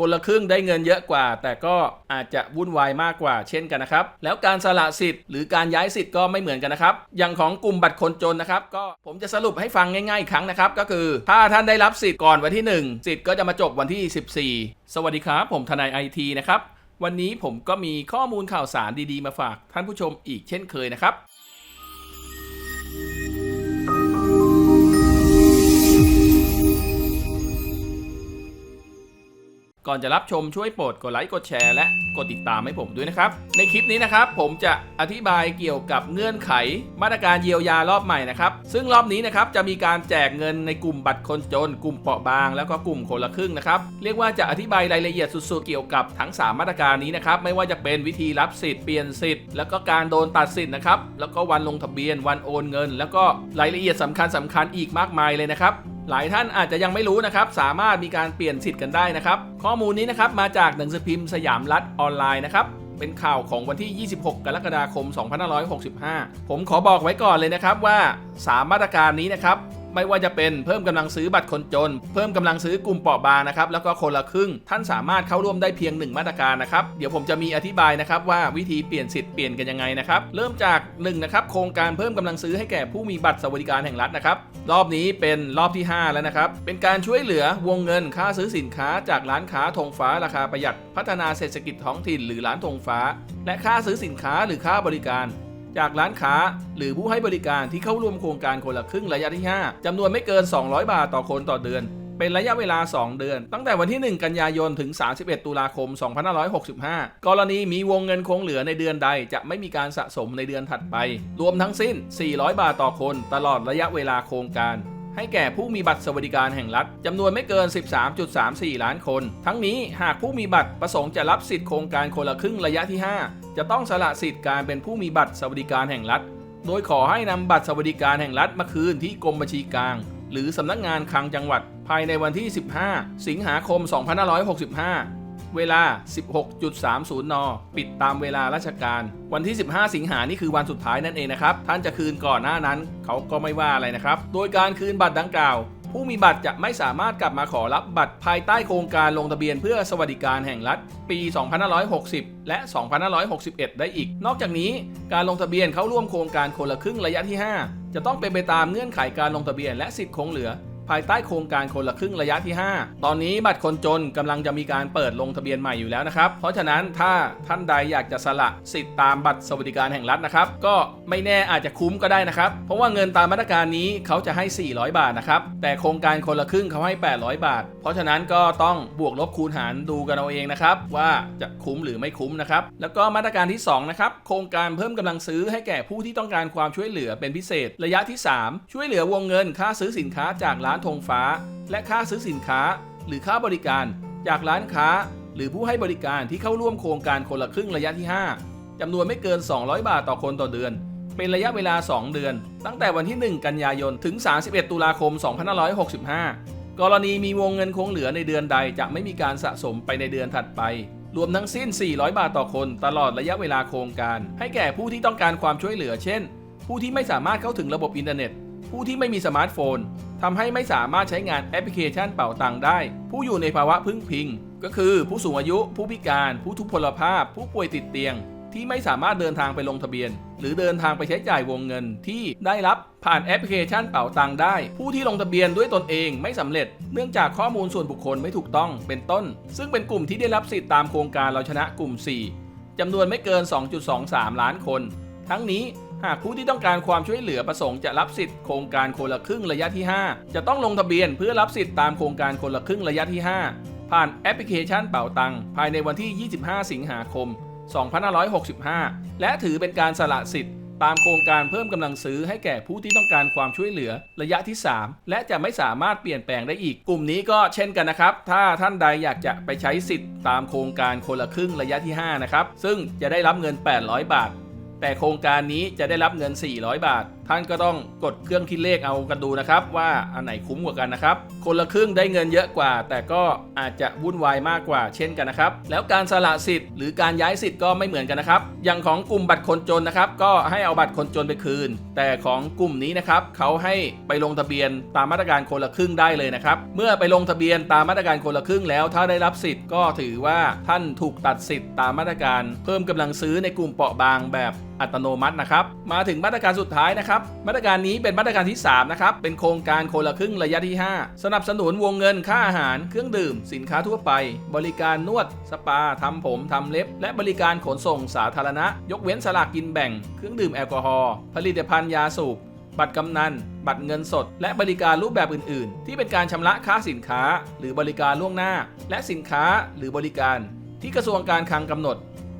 คนละครึ่งได้เงินเยอะกว่า แต่ก็อาจจะวุ่นวายมากกว่าเช่นกันนะครับ แล้วการสละสิทธิ์หรือการย้ายสิทธิ์ก็ไม่เหมือนกันนะครับ อย่างของกลุ่มบัตรคนจนนะครับก็ผมจะสรุปให้ฟังง่ายๆอีกครั้งนะครับ ก็คือถ้าท่านได้รับสิทธิ์ก่อนวันที่ 1 สิทธิ์ก็จะมาจบวันที่ 14 สวัสดีครับผมทนายไอทีนะครับวันนี้ผมก็มีข้อมูลข่าวสารดีๆมาฝากท่านผู้ชมอีกเช่นเคยนะครับ ก่อนจะรับชมช่วยโปรดกดไลค์กดแชร์และกดติดตามให้ผมด้วยนะครับ ในคลิปนี้นะครับผมจะอธิบายเกี่ยวกับเงื่อนไข มาตรการเยียวยารอบใหม่นะครับซึ่งรอบนี้นะครับจะมีการแจกเงินในกลุ่มบัตรคนจน กลุ่มเปราะบาง แล้วก็กลุ่มคนละครึ่งนะครับเรียกว่าจะอธิบายรายละเอียดสุดๆเกี่ยวกับทั้ง 3 มาตรการนี้นะครับไม่ว่าจะเป็นวิธีรับสิทธิ์เปลี่ยนสิทธิ์แล้วก็การโดนตัดสิทธิ์นะครับแล้วก็วันลงทะเบียนวันโอนเงิน แล้วก็รายละเอียดสำคัญสคัญๆอีกมากมายเลยนะครับ หลายท่านอาจจะยังไม่รู้นะครับ สามารถมีการเปลี่ยนสิทธิ์กันได้นะครับ ข้อมูลนี้นะครับมาจากหนังสือพิมพ์สยามรัฐออนไลน์นะครับเป็นข่าวของวันที่ 26 กรกฎาคม 2565 ผมขอบอกไว้ก่อนเลยนะครับว่า 3 มาตรการนี้นะครับ ไม่ว่าจะเป็นเพิ่มกำลังซื้อบัตรคนจน เพิ่มกำลังซื้อกลุ่มเปราะบางนะครับแล้วก็คนละครึ่ง ท่านสามารถเข้าร่วมได้เพียง 1 มาตรการนะครับเดี๋ยวผมจะมีอธิบายนะครับว่าวิธีเปลี่ยนสิทธิ์เปลี่ยนกันยังไงนะครับเริ่มจาก1นะครับโครงการเพิ่มกำลังซื้อให้แก่ผู้มีบัตรสวัสดิการแห่งรัฐนะครับรอบนี้เป็นรอบที่ 5 แล้วนะครับเป็นการช่วยเหลือวงเงินค่าซื้อสินค้าจากร้านค้าธงฟ้าราคาประหยัด พัฒนาเศรษฐกิจท้องถิ่น หรือร้านธงฟ้า และค่าซื้อสินค้าหรือค่าบริการ จากร้านค้า หรือผู้ให้บริการที่เข้าร่วมโครงการคนละครึ่งระยะที่ 5จำนวนไม่เกิน 200 บาทต่อคนต่อเดือน เป็นระยะเวลา 2 เดือน ตั้งแต่วันที่ 1 กันยายนถึง 31 ตุลาคม 2565 กรณีมีวงเงินคงเหลือในเดือนใดจะไม่มีการสะสมในเดือนถัดไป รวมทั้งสิ้น 400 บาทต่อคน ตลอดระยะเวลาโครงการ ให้แก่ผู้มีบัตรสวัสดิการแห่งรัฐจำนวนไม่เกิน 13.34 ล้านคน ทั้งนี้หากผู้มีบัตรประสงค์จะรับสิทธิโครงการคนละครึ่งระยะที่ 5 จะต้องสละสิทธิ์การเป็นผู้มีบัตรสวัสดิการแห่งรัฐ โดยขอให้นำบัตรสวัสดิการแห่งรัฐมาคืนที่กรมบัญชีกลาง หรือสำนักงานคลังจังหวัด ภายในวันที่ 15 สิงหาคม 2565 เวลา 16.30 น ปิดตามเวลาราชการ วันที่ 15 สิงหานี่คือวันสุดท้ายนั่นเองนะครับ ท่านจะคืนก่อนหน้านั้น เขาก็ไม่ว่าอะไรนะครับ โดยการคืนบัตรดังกล่าว ผู้มีบัตรจะไม่สามารถกลับมาขอรับบัตรภายใต้โครงการลงทะเบียนเพื่อสวัสดิการแห่งรัฐ ปี 2560 และ 2561 ได้อีก นอกจากนี้การลงทะเบียนเข้าร่วมโครงการคนละครึ่งระยะที่ 5 จะต้องเป็นไปตามเงื่อนไขการลงทะเบียนและสิทธิ์คงเหลือ ภายใต้โครงการคนละครึ่งระยะที่ 5 ตอนนี้บัตรคนจนกำลังจะมีการเปิดลงทะเบียนใหม่อยู่แล้วนะครับ เพราะฉะนั้นถ้าท่านใดอยากจะสละสิทธิ์ตามบัตรสวัสดิการแห่งรัฐนะครับ ก็ไม่แน่อาจจะคุ้มก็ได้นะครับ เพราะว่าเงินตามมาตรการนี้เขาจะให้ 400 บาทนะครับ แต่โครงการคนละครึ่งเขาให้ 800 บาท เพราะฉะนั้นก็ต้องบวกลบคูณหารดูกันเอาเองนะครับ ว่าจะคุ้มหรือไม่คุ้มนะครับ แล้วก็มาตรการที่สองนะครับ โครงการเพิ่มกำลังซื้อให้แก่ผู้ที่ต้องการความช่วยเหลือเป็นพิเศษ ระยะที่ 3 ช่วยเหลือวงเงินค่าซื้อสินค้าจากร้านธงฟ้า และค่าซื้อสินค้า หรือค่าบริการ จากร้านค้า หรือผู้ให้บริการที่เข้าร่วมโครงการคนละครึ่งระยะที่ 5จำนวนไม่เกิน 200 บาทต่อคนต่อเดือน เป็นระยะเวลา 2 เดือน ตั้งแต่วันที่ 1 กันยายนถึง 31 ตุลาคม 2565 กรณีมีวงเงินคงเหลือในเดือนใดจะไม่มีการสะสมไปในเดือนถัดไปรวมทั้งสิ้น 400 บาทต่อคนตลอดระยะเวลาโครงการ ให้แก่ผู้ที่ต้องการความช่วยเหลือ เช่น ผู้ที่ไม่สามารถเข้าถึงระบบอินเทอร์เน็ต ผู้ที่ไม่มีสมาร์ทโฟน ทำให้ไม่สามารถใช้งานแอปพลิเคชันเป่าตังได้ ผู้อยู่ในภาวะพึ่งพิง ก็คือผู้สูงอายุ ผู้พิการ ผู้ทุพพลภาพ ผู้ป่วยติดเตียง ที่ไม่สามารถเดินทางไปลงทะเบียน หรือเดินทางไปใช้จ่ายวงเงินที่ได้รับผ่านแอปพลิเคชันเป่าตังได้ ผู้ที่ลงทะเบียนด้วยตนเองไม่สำเร็จ เนื่องจากข้อมูลส่วนบุคคลไม่ถูกต้องเป็นต้น ซึ่งเป็นกลุ่มที่ได้รับสิทธิ์ตามโครงการเราชนะกลุ่ม 4จำนวนไม่เกิน 2.23 ล้านคน ทั้งนี้ หากผู้ที่ต้องการความช่วยเหลือประสงค์จะรับสิทธิ์โครงการคนละครึ่งระยะที่ 5 จะต้องลงทะเบียนเพื่อรับสิทธิ์ตามโครงการคนละครึ่งระยะที่ 5 ผ่านแอปพลิเคชันเป่าตังภายในวันที่ 25 สิงหาคม 2565 และถือเป็นการสละสิทธิ์ตามโครงการเพิ่มกำลังซื้อให้แก่ผู้ที่ต้องการความช่วยเหลือระยะที่ 3 และจะไม่สามารถเปลี่ยนแปลงได้อีก กลุ่มนี้ก็เช่นกันนะครับ ถ้าท่านใดอยากจะไปใช้สิทธิ์ตามโครงการคนละครึ่งระยะที่ 5 นะครับ ซึ่งจะได้รับเงิน 800 บาท แต่โครงการนี้จะได้รับเงิน 400 บาท ท่านก็ต้องกดเครื่องคิดเลขเอากันดูนะครับ ว่าอันไหนคุ้มกว่ากันนะครับ คนละครึ่งได้เงินเยอะกว่า แต่ก็อาจจะวุ่นวายมากกว่าเช่นกันนะครับ แล้วการสละสิทธิ์หรือการย้ายสิทธิ์ก็ไม่เหมือนกันนะครับ อย่างของกลุ่มบัตรคนจนนะครับ ก็ให้เอาบัตรคนจนไปคืน แต่ของกลุ่มนี้นะครับเขาให้ไปลงทะเบียนตามมาตรการคนละครึ่งได้เลยนะครับ เมื่อไปลงทะเบียนตามมาตรการคนละครึ่งแล้ว ถ้าได้รับสิทธิ์ก็ถือว่าท่านถูกตัดสิทธิ์ตามมาตรการ เพิ่มกำลังซื้อในกลุ่มเปราะบางแบบอัตโนมัตินะครับ มาถึงมาตรการสุดท้ายนะครับมาตรการนี้เป็นมาตรการที่ 3 นะครับ เป็นโครงการคนละครึ่งระยะที่ 5 สนับสนุนวงเงินค่าอาหาร เครื่องดื่ม สินค้าทั่วไป บริการนวด สปา ทำผม ทำเล็บ และบริการขนส่งสาธารณะ ยกเว้นสลากกินแบ่ง เครื่องดื่มแอลกอฮอล์ ผลิตภัณฑ์ยาสูบ บัตรกำนัน บัตรเงินสด และบริการรูปแบบอื่น ๆ ที่เป็นการชำระค่าสินค้า หรือบริการล่วงหน้า และสินค้าหรือบริการ ที่กระทรวงการคลังกำหนด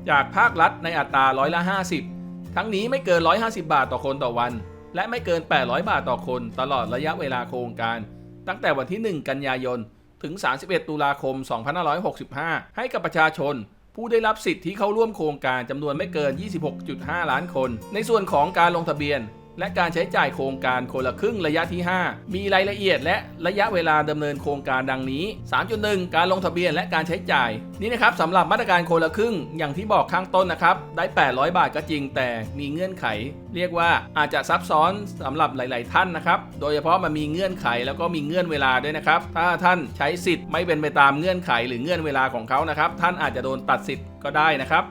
จากภาครัฐในอัตราร้อยละ 50ทั้งนี้ไม่เกิน 150 บาทต่อคนต่อวัน และไม่เกิน 800 บาทต่อคนตลอดระยะเวลาโครงการ ตั้งแต่วันที่ 1 กันยายน ถึง 31 ตุลาคม 2565 ให้กับประชาชน ผู้ได้รับสิทธิ์ที่เข้าร่วมโครงการจำนวนไม่เกิน 26.5 ล้านคน ในส่วนของการลงทะเบียน และการใช้จ่ายโครงการคนละครึ่งระยะที่ 5 มีรายละเอียดและระยะเวลาดำเนินโครงการดังนี้ 3.1 การลงทะเบียนและการใช้จ่าย นี่นะครับสำหรับมาตรการคนละครึ่งอย่างที่บอกข้างต้นนะครับ ได้ 800 บาทก็จริงแต่มีเงื่อนไข เรียกว่าอาจจะซับซ้อนสำหรับหลาย ๆ ท่านนะครับ โดยเฉพาะมันมีเงื่อนไขแล้วก็มีเงื่อนเวลาด้วยนะครับ ถ้าท่านใช้สิทธิ์ไม่เป็นไปตามเงื่อนไขหรือเงื่อนเวลาของเขานะครับ ท่านอาจจะโดนตัดสิทธิ์ก็ได้นะครับ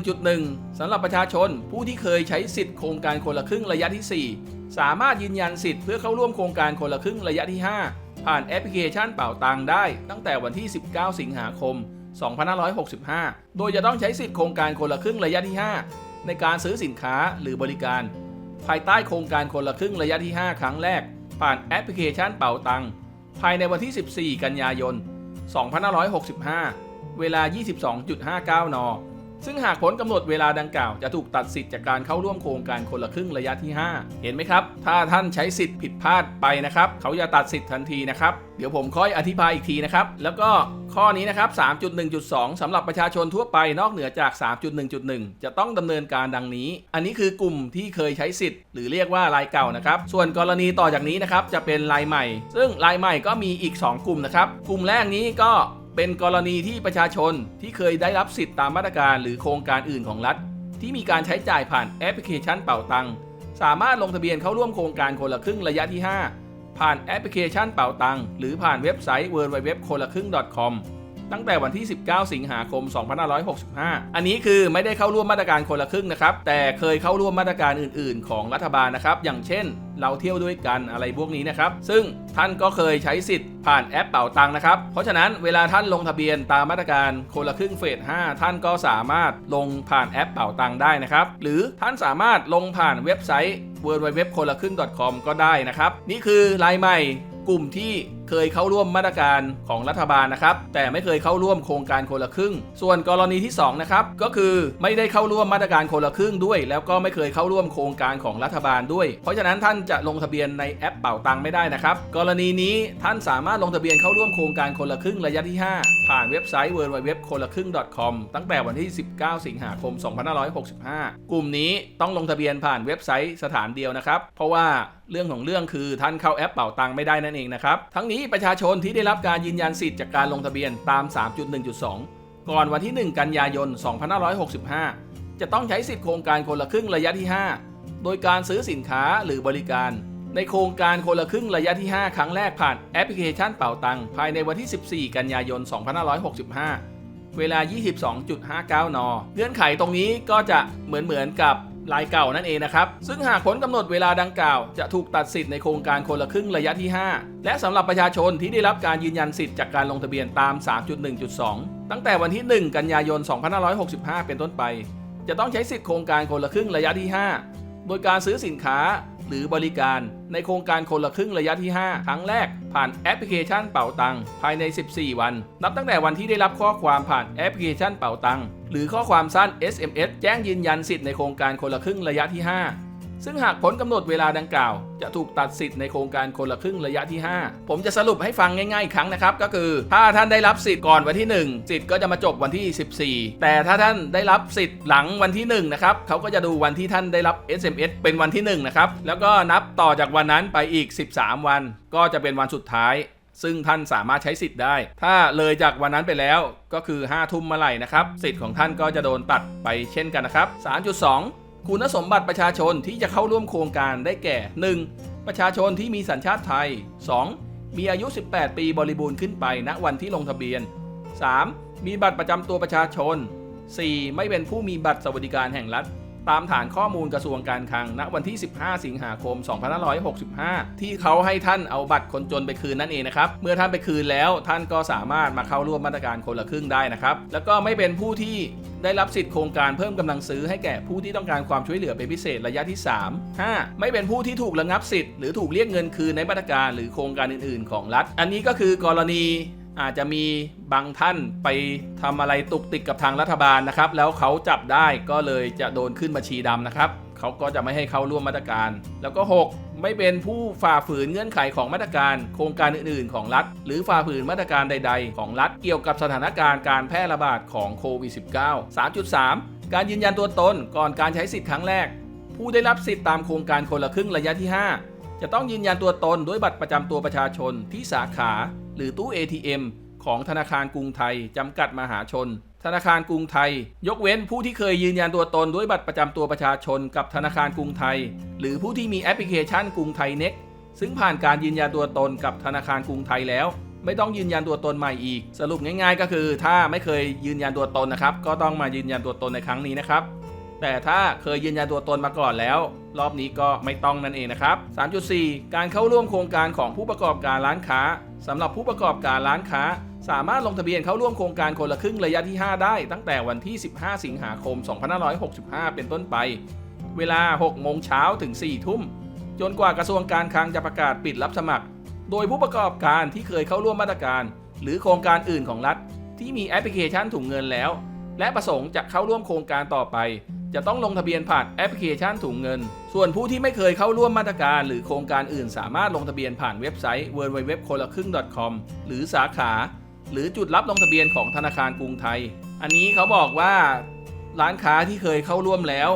3.1.1สำหรับประชาชน ผู้ที่เคยใช้สิทธิ์โครงการคนละครึ่งระยะที่ 4 สามารถยืนยันสิทธิ์เพื่อเข้าร่วมโครงการคนละครึ่งระยะที่ 5 ผ่านแอปพลิเคชันเป่าตังได้ ตั้งแต่วันที่ 19 สิงหาคม2565 โดยจะต้องใช้สิทธิ์โครงการคนละครึ่งระยะที่ 5 ในการซื้อสินค้าหรือบริการ ภายใต้โครงการคนละครึ่งระยะที่ 5 ครั้งแรก ผ่านแอปพลิเคชันเป่าตังภายในวันที่ 14 กันยายน 2565 เวลา 22.59 น ซึ่งหากพ้นกำหนดเวลาดังกล่าวจะถูกตัดสิทธิ์จากการเข้าร่วมโครงการคนละครึ่งระยะที่ 5 เห็นไหมครับ ถ้าท่านใช้สิทธิ์ผิดพลาดไปนะครับ เขาจะตัดสิทธิ์ทันทีนะครับ เดี๋ยวผมค่อยอธิบายอีกทีนะครับ แล้วก็ ข้อนี้นะครับ 3.1.2สำหรับประชาชนทั่วไปนอกเหนือจาก 3.1.1 จะต้องดำเนินการดังนี้ อันนี้คือกลุ่มที่เคยใช้สิทธิ์ หรือเรียกว่ารายเก่านะครับ ส่วนกรณีต่อจากนี้นะครับจะเป็นรายใหม่ ซึ่งรายใหม่ก็มีอีก 2 กลุ่มนะครับ กลุ่มแรกนี้ก็เป็นกรณีที่ประชาชนที่เคยได้รับสิทธิ์ตามมาตรการหรือโครงการอื่นของรัฐ ที่มีการใช้จ่ายผ่านแอปพลิเคชันเป่าตังสามารถลงทะเบียนเข้าร่วมโครงการคนละครึ่งระยะที่ 5 ผ่านแอปพลิเคชันเป่าตังหรือผ่านเว็บไซต์ w w w คนละครึ่ง .com ตั้งแต่วันที่ 19 สิงหาคม 2565 อันนี้คือไม่ได้เข้าร่วมมาตรการคนละครึ่งนะครับ แต่เคยเข้าร่วมมาตรการอื่น ๆ ของรัฐบาลนะครับ อย่างเช่น เราเที่ยวด้วยกันอะไรพวกนี้นะครับ ซึ่งท่านก็เคยใช้สิทธิ์ผ่านแอปเป่าตังนะครับ เพราะฉะนั้นเวลาท่านลงทะเบียนตามมาตรการคนละครึ่งเฟส 5 ท่านก็สามารถลงผ่านแอปเป่าตังได้นะครับ หรือท่านสามารถลงผ่านเว็บไซต์ w w w คนละครึ่ง .com ก็ได้นะครับ นี่คือรายใหม่กลุ่มที่ เคยเข้าร่วมมาตรการของรัฐบาลนะครับ แต่ไม่เคยเข้าร่วมโครงการคนละครึ่ง ส่วนกรณีที่2นะครับก็คือไม่ได้เข้าร่วมมาตรการคนละครึ่งด้วย แล้วก็ไม่เคยเข้าร่วมโครงการของรัฐบาลด้วย เพราะฉะนั้นท่านจะลงทะเบียนในแอปเป่าตังไม่ได้นะครับ กรณีนี้ท่านสามารถลงทะเบียนเข้าร่วมโครงการคนละครึ่งระยะที่ 5 ผ่านเว็บไซต์ w w w คนละครึ่ง .com ตั้งแต่วันที่ 19 สิงหาคม 2565 กลุ่มนี้ต้องลงทะเบียนผ่านเว็บไซต์สถานเดียวนะครับ เพราะว่า เรื่องของเรื่องคือท่านเข้าแอปเป่าตังไม่ได้นั่นเองนะครับ ทั้งนี้ประชาชนที่ได้รับการยืนยันสิทธิ์จากการลงทะเบียนตาม 3.1.2 ก่อนวันที่ 1 กันยายน 2565 จะต้องใช้สิทธิ์โครงการคนละครึ่งระยะที่ 5 โดยการซื้อสินค้าหรือบริการ ในโครงการคนละครึ่งระยะที่ 5 ครั้งแรกผ่านแอปพลิเคชันเป่าตังภายในวันที่ 14 กันยายน 2565 เวลา 22.59 น เงื่อนไขตรงนี้ก็จะเหมือนเหมือนกับ รายเก่านั่นเองนะครับ ซึ่งหากพ้นกำหนดเวลาดังกล่าว จะถูกตัดสิทธิ์ในโครงการคนละครึ่งระยะที่ 5 และสำหรับประชาชนที่ได้รับการยืนยันสิทธิ์จากการลงทะเบียนตาม 3.1.2 ตั้งแต่วันที่ 1 กันยายน 2565 เป็นต้นไป จะต้องใช้สิทธิ์โครงการคนละครึ่งระยะที่ 5 โดยการซื้อสินค้า หรือบริการ ในโครงการคนละครึ่งระยะที่ 5 ครั้งแรก ผ่านแอปพลิเคชันเป่าตังภายใน 14 วัน นับตั้งแต่วันที่ได้รับข้อความผ่านแอปพลิเคชันเป่าตังหรือข้อความสั้น SMS แจ้งยืนยันสิทธิ์ในโครงการคนละครึ่งระยะที่ 5 ซึ่งหากพ้นกำหนดเวลาดังกล่าว จะถูกตัดสิทธิ์ในโครงการคนละครึ่งระยะที่ 5 ผมจะสรุปให้ฟังง่ายๆอีกครั้งนะครับ ก็คือ ถ้าท่านได้รับสิทธิ์ก่อนวันที่ 1 สิทธิ์ก็จะมาจบวันที่ 14 แต่ถ้าท่านได้รับสิทธิ์หลังวันที่ 1 นะครับเขาก็จะดูวันที่ท่านได้รับ SMS เป็นวันที่1นะครับแล้วก็นับต่อจากวันนั้นไปอีก 13 วัน ก็จะเป็นวันสุดท้ายซึ่งท่านสามารถใช้สิทธิ์ได้ ถ้าเลยจากวันนั้นไปแล้วก็คือ 5 ทุ่มเมื่อไหร่นะครับ สิทธิ์ของท่านก็จะโดนตัดไปเช่นกันนะครับ 3.2 คุณสมบัติประชาชนที่จะเข้าร่วมโครงการได้แก่ 1. ประชาชนที่มีสัญชาติไทย 2. มีอายุ 18 ปีบริบูรณ์ขึ้นไปณวันที่ลงทะเบียน 3. มีบัตรประจำตัวประชาชน 4. ไม่เป็นผู้มีบัตรสวัสดิการแห่งรัฐ ตามฐานข้อมูลกระทรวงการคลังณวันที่ 15 สิงหาคม 2565 ที่เขาให้ท่านเอาบัตรคนจนไปคืนนั่นเองนะครับ เมื่อท่านไปคืนแล้วท่านก็สามารถมาเข้าร่วมมาตรการคนละครึ่งได้นะครับ แล้วก็ไม่เป็นผู้ที่ได้รับสิทธิ์โครงการเพิ่มกำลังซื้อให้แก่ผู้ที่ต้องการความช่วยเหลือเป็นพิเศษระยะที่ 3 5 ไม่เป็นผู้ที่ถูกระงับสิทธิ์หรือถูกเรียกเงินคืนในมาตรการหรือโครงการอื่น ๆ ของรัฐ อันนี้ก็คือกรณี อาจจะมีบางท่านไปทำอะไรตุกติกกับทางรัฐบาลนะครับ แล้วเขาจับได้ก็เลยจะโดนขึ้นบัญชีดำนะครับเขาก็จะไม่ให้เข้าร่วมมาตรการ แล้วก็ 6 ไม่เป็นผู้ฝ่าฝืนเงื่อนไขของมาตรการ โครงการอื่น ๆ ของรัฐ หรือฝ่าฝืนมาตรการใด ๆ ของรัฐเกี่ยวกับสถานการณ์การแพร่ระบาดของโควิด -19 3.3 การยืนยันตัวตนก่อนการใช้สิทธิ์ครั้งแรก ผู้ได้รับสิทธิ์ตามโครงการคนละครึ่งระยะที่ 5 จะต้องยืนยันตัวตนด้วยบัตรประจำตัวประชาชนที่สาขา หรือตู้ ATM ของธนาคารกรุงไทย จำกัดมหาชน ธนาคารกรุงไทย ยกเว้นผู้ที่เคยยืนยันตัวตนด้วยบัตรประจำตัวประชาชนกับธนาคารกรุงไทย หรือผู้ที่มีแอปพลิเคชันกรุงไทยเน็กซึ่งผ่านการยืนยันตัวตนกับธนาคารกรุงไทยแล้ว ไม่ต้องยืนยันตัวตนใหม่อีก สรุปง่าย ๆ ก็คือ ถ้าไม่เคยยืนยันตัวตนนะครับ ก็ต้องมายืนยันตัวตนในครั้งนี้นะครับ แต่ถ้าเคยยืนยันตัวตนมาก่อนแล้ว รอบนี้ก็ไม่ต้องนั่นเองนะครับ 3.4 การเข้าร่วมโครงการของผู้ประกอบการร้านค้าสำหรับผู้ประกอบการร้านค้า สามารถลงทะเบียนเข้าร่วมโครงการคนละครึ่งระยะที่ 5 ได้ ตั้งแต่วันที่ 15 สิงหาคม 2565 เป็นต้นไป เวลา 6 โมงเช้าถึง 4 ทุ่ม จนกว่ากระทรวงการคลังจะประกาศปิดรับสมัคร โดยผู้ประกอบการที่เคยเข้าร่วมมาตรการ หรือโครงการอื่นของรัฐ ที่มีแอปพลิเคชันถุงเงินแล้ว และประสงค์จะเข้าร่วมโครงการต่อไป จะต้องลงทะเบียนผ่านแอปพลิเคชันถุงเงิน ส่วนผู้ที่ไม่เคยเข้าร่วมมาตรการ หรือโครงการอื่นสามารถลงทะเบียนผ่านเว็บไซต์ www คนละครึ่ง .com หรือสาขา หรือจุดรับลงทะเบียนของธนาคารกรุงไทย อันนี้เขาบอกว่าร้านค้าที่เคยเข้าร่วมแล้ว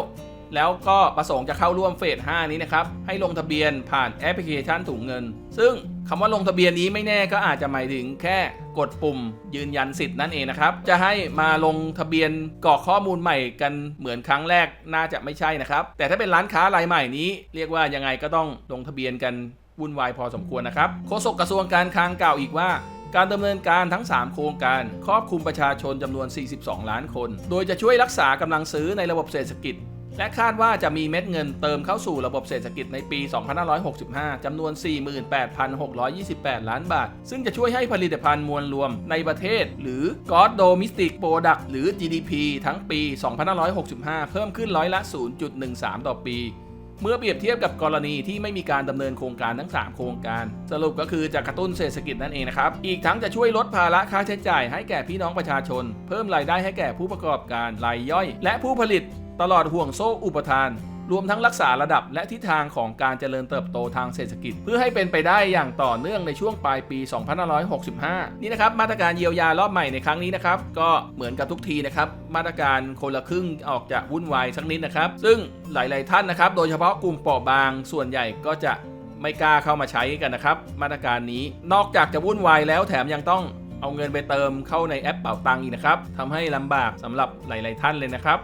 แล้วก็ประสงค์จะเข้าร่วมเฟส 5 นี้นะครับ ให้ลงทะเบียนผ่านแอปพลิเคชันถุงเงิน ซึ่ง คำว่าลงทะเบียนนี้ไม่แน่ก็อาจจะหมายถึงแค่กดปุ่มยืนยันสิทธิ์นั่นเองนะครับ จะให้มาลงทะเบียนกรอกข้อมูลใหม่กันเหมือนครั้งแรกน่าจะไม่ใช่นะครับ แต่ถ้าเป็นร้านค้ารายใหม่นี้ เรียกว่ายังไงก็ต้องลงทะเบียนกันวุ่นวายพอสมควรนะครับโฆษกกระทรวงการคลังกล่าวอีกว่าการดำเนินการทั้ง 3 โครงการ ครอบคลุมประชาชนจำนวน 42 ล้านคน โดยจะช่วยรักษากำลังซื้อในระบบเศรษฐกิจ และคาดว่าจะมีเม็ดเงินเติมเข้าสู่ระบบเศรษฐกิจในปี 2565 จำนวน 48,628 ล้านบาท ซึ่งจะช่วยให้ผลิตภัณฑ์มวลรวมในประเทศ หรือ Gross Domestic Product หรือ GDP ทั้งปี 2565 เพิ่มขึ้นร้อยละ 0.13 ต่อปีเมื่อเปรียบเทียบกับกรณีที่ไม่มีการดำเนินโครงการทั้ง 3 โครงการ สรุปก็คือจะกระตุ้นเศรษฐกิจนั่นเองนะครับ อีกทั้งจะช่วยลดภาระค่าใช้จ่ายให้แก่พี่น้องประชาชน เพิ่มรายได้ให้แก่ผู้ประกอบการรายย่อย และผู้ผลิต ตลอดห่วงโซ่อุปทาน รวมทั้งรักษาระดับและทิศทางของการเจริญเติบโตทางเศรษฐกิจ เพื่อให้เป็นไปได้อย่างต่อเนื่องในช่วงปลายปี 2565 นี่นะครับมาตรการเยียวยารอบใหม่ในครั้งนี้นะครับก็เหมือนกับทุกทีนะครับมาตรการคนละครึ่งออกจะวุ่นวายสักนิดนะครับ ซึ่งหลาย ๆ ท่านนะครับ โดยเฉพาะกลุ่มเปราะบางส่วนใหญ่ก็จะไม่กล้าเข้ามาใช้กันนะครับ มาตรการนี้นอกจากจะวุ่นวายแล้วแถมยังต้องเอาเงินไปเติมเข้าในแอปเป๋าตังอีกนะครับทำให้ลำบากสำหรับหลาย ๆ ท่านเลยนะครับ